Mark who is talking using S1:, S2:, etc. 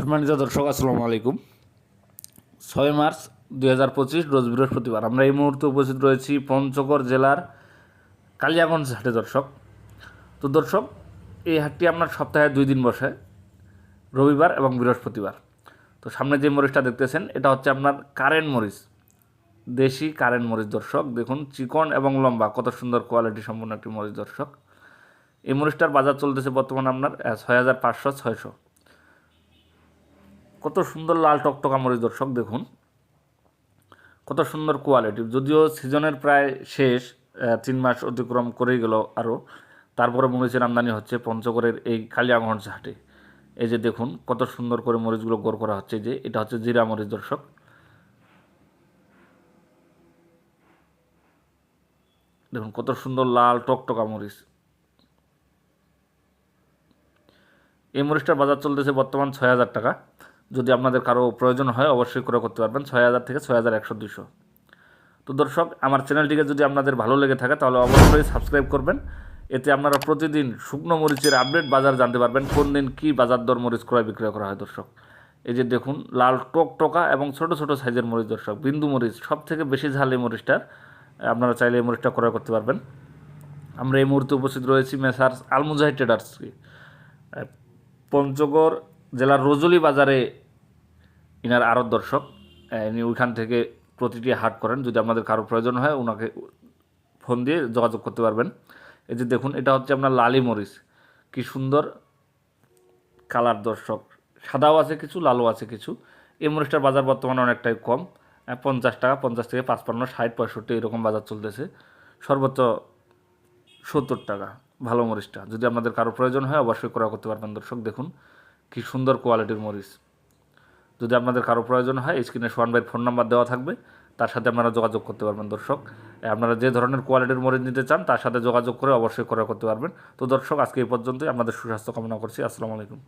S1: সম্মানিত দর্শক, আসসালামু আলাইকুম। ছয় মার্চ দুই হাজার পঁচিশ, রোজ বৃহস্পতিবার। আমরা এই মুহূর্তে উপস্থিত রয়েছি পঞ্চগড় জেলার কালিয়াগঞ্জ হাটে, দর্শক। তো দর্শক, এই হাটটি আপনার সপ্তাহে দুই দিন বসে, রবিবার এবং বৃহস্পতিবার। তো সামনে যে মরিচটা দেখতেছেন, এটা হচ্ছে আপনার কারেন্ট মরিচ। দেশি কারেন্ট মরিচ, দর্শক। দেখুন, চিকন এবং লম্বা, কত সুন্দর কোয়ালিটি সম্পন্ন একটি মরিচ, দর্শক। এই মরিচটার বাজার চলতেছে বর্তমানে আপনার ছয় হাজার পাঁচশো, ছয়শো। কত সুন্দর লাল টকটকা মরিচ, দর্শক দেখুন। কত সুন্দর কোয়ালিটি যদিও সিজনের প্রায় শেষ তিন মাস অতিক্রম করেই গেল আরও তারপরে মরিচের আমদানি হচ্ছে পঞ্চগড়ের এই কালিয়াগঞ্জ হাটে। এই যে দেখুন, কত সুন্দর করে মরিচগুলো গোর করা হচ্ছে যে, এটা হচ্ছে জিরা মরিচ, দর্শক। দেখুন, কত সুন্দর লাল টকটকা মরিচ। এই মরিচটার বাজার চলতেছে বর্তমান ছয় হাজার টাকা। যদি আপনাদের কারও প্রয়োজন হয়, অবশ্যই ক্রয় করতে পারবেন। ছয় হাজার থেকে ছয় হাজার একশো দুশো তো দর্শক, আমার চ্যানেলটিকে যদি আপনাদের ভালো লেগে থাকে, তাহলে অবশ্যই সাবস্ক্রাইব করবেন। এতে আপনারা প্রতিদিন শুকনো মরিচের আপডেট বাজার জানতে পারবেন, কোন দিন কী বাজার দর মরিচ ক্রয় বিক্রয় করা হয় দর্শক। এই যে দেখুন, লাল টকটকা এবং ছোট ছোট সাইজের মরিচ দর্শক, বিন্দু মরিচ সব থেকে বেশি ঝাল এই মরিচটার আপনারা চাইলে এই মরিচটা ক্রয় করতে পারবেন। আমরা এই মুহূর্তে উপস্থিত রয়েছি মেসার্স আলমুজাহি ট্রেডার্সকে। পঞ্চগড় জেলার রজলি বাজারে ইনার আরত দর্শক ইনি ওইখান থেকে প্রতিটি হাট করেন। যদি আপনাদের কারও প্রয়োজন হয়, ওনাকে ফোন দিয়ে যোগাযোগ করতে পারবেন। এই যে দেখুন, এটা হচ্ছে আপনার লালি মরিচ। কি সুন্দর কালার দর্শক। সাদাও আছে কিছু, লালও আছে কিছু। এই মরিচটার বাজার বর্তমানে অনেকটাই কম। পঞ্চাশ টাকা, পঞ্চাশ থেকে পাঁচপান্ন, ষাট, পঁয়ষট্টি এরকম বাজার চলতেছে। সর্বোচ্চ সত্তর টাকা, ভালো মরিচটা। যদি আপনাদের কারও প্রয়োজন হয়, অবশ্যই ক্রয় করতে পারবেন দর্শক, দেখুন। কি সুন্দর কোয়ালিটির মরিচ। যদি আপনাদের কারও প্রয়োজন হয় স্ক্রিনে সোয়ান ভাইয়ের ফোন নাম্বার দেওয়া থাকবে। তার সাথে আপনারা যোগাযোগ করতে পারবেন, দর্শক। আপনারা যে ধরনের কোয়ালিটির মরিচ নিতে চান, তার সাথে যোগাযোগ করে অবশ্যই ক্রয় করতে পারবেন। তো দর্শক, আজকে এই পর্যন্তই। আপনাদের সুস্বাস্থ্য কামনা করছি। আসসালামু আলাইকুম।